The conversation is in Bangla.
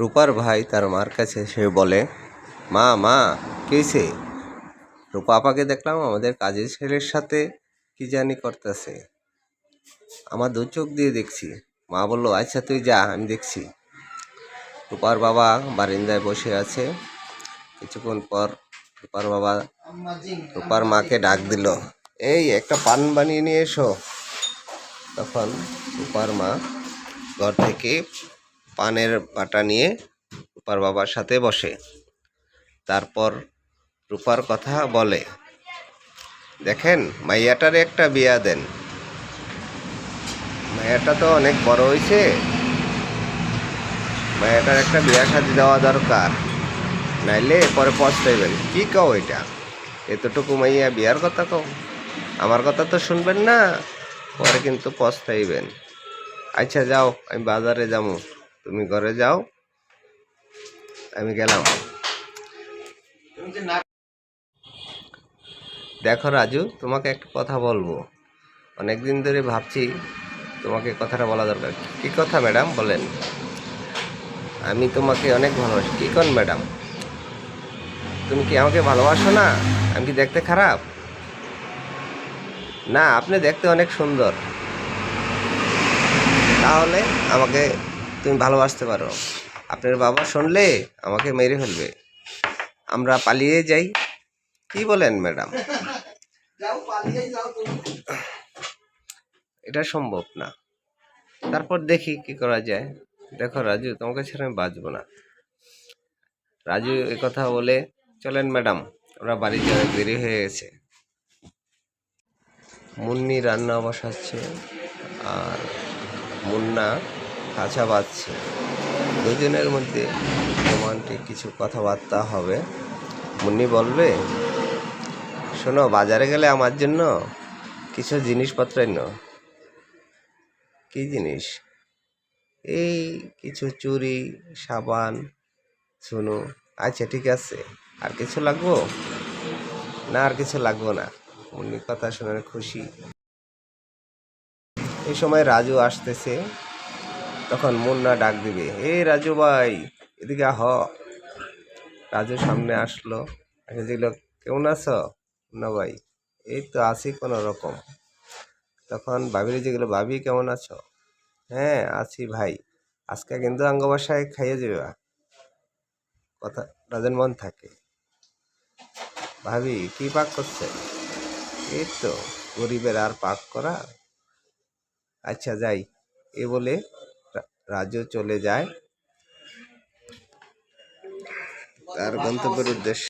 রূপার ভাই তার মার কাছে সে বলে, মা মা, কী হয়েছে রূপা আপাকে দেখলাম আমাদের কাজের ছেলের সাথে কি জানি করতেছে। আমার দু চোখ দিয়ে দেখছি। মা বলল আচ্ছা তুই যা, আমি দেখছি। রূপার বাবা বারিন্দায় বসে আছে। কিছুক্ষণ পর রূপার বাবা রূপার মাকে ডাক দিল, এই, একটা পান বানিয়ে নিয়ে এসো। তখন রূপার মা ঘর থেকে পানের বাটা নিয়ে রূপার বাবার সাথে বসে। তারপর রূপার কথা বলে, দেখেন, মাইয়াটার একটা বিয়া দেন। মাইয়াটা তো অনেক বড় হয়েছে মাইয়াটার একটা বিয়া সাজি দেওয়া দরকার। নাইলে পরে পস্তাইবেন। কি কও এটা? এতটুকু মাইয়া বিয়ার কথা কও? আমার কথা তো শুনবেন না। পরে কিন্তু পস্তাইবেন। আচ্ছা যাও, আমি বাজারে যাব তুমি ঘরে যাও, আমি গেলাম। দেখো রাজু, তোমাকে একটা কথা বলব। অনেক দিন ধরে ভাবছি তোমাকে কথাটা বলা দরকার। কি কথা ম্যাডাম, বলেন? আমি তোমাকে অনেক ভালোবাসি। কি কোন ম্যাডাম? তুমি কি আমাকে ভালোবাসো না? আমি কি দেখতে খারাপ? না, আপনি দেখতে অনেক সুন্দর। তাহলে আমাকে তুমি ভালোবাসতে পারো। আপনার বাবা শুনলে আমাকে মেরে ফেলবে। আমরা পালিয়ে যাই। কি বলেন, ম্যাডাম? এটা সম্ভব না। তারপর দেখি কি করা যায়। দেখো, রাজু, তোমাকে ছেড়ে আমি বাঁচবো না। রাজু এ কথা বলে, চলেন, ম্যাডাম আমরা বাড়ি যাওয়ার দেরি হয়ে গেছে। মুন্নি রান্না বসাচ্ছে, আর মুন্না কাঁচা বাজছে। দুজনের মধ্যে রোমান্টিক কিছু কথাবার্তা হবে। মুন্নি বলবে, শোনো, বাজারে গেলে আমার জন্য কিছু জিনিসপত্র এনো। কি জিনিস? এই কিছু চুড়ি, সাবান শুনো আচ্ছা ঠিক আছে। আর কিছু লাগবো? না, আর কিছু লাগবো না। মুন্নি কথা শুনে খুশি। এই সময় রাজু আসতেছে। তখন মুন্না ডাক দিবে এ রাজু ভাই, এদিকে হ রাজু সামনে আসলো এসে দেখল কেমন আছো? মুন্না ভাই, এই তো আছি কোনো রকম। তখন ভাবির যেগুলো ভাবি কেমন আছো? হ্যাঁ আছি ভাই, আজকে কিন্তু আঙ্গ বাসায় খাইয়ে যাবে কথা, রাজের মন থাকে। ভাবি, কি পাক করছে? এই তো, গরিবের আর পাক করা। আচ্ছা যাই। এ বলে রাজু চলে যায়। তার গন্তব্যের উদ্দেশ্যে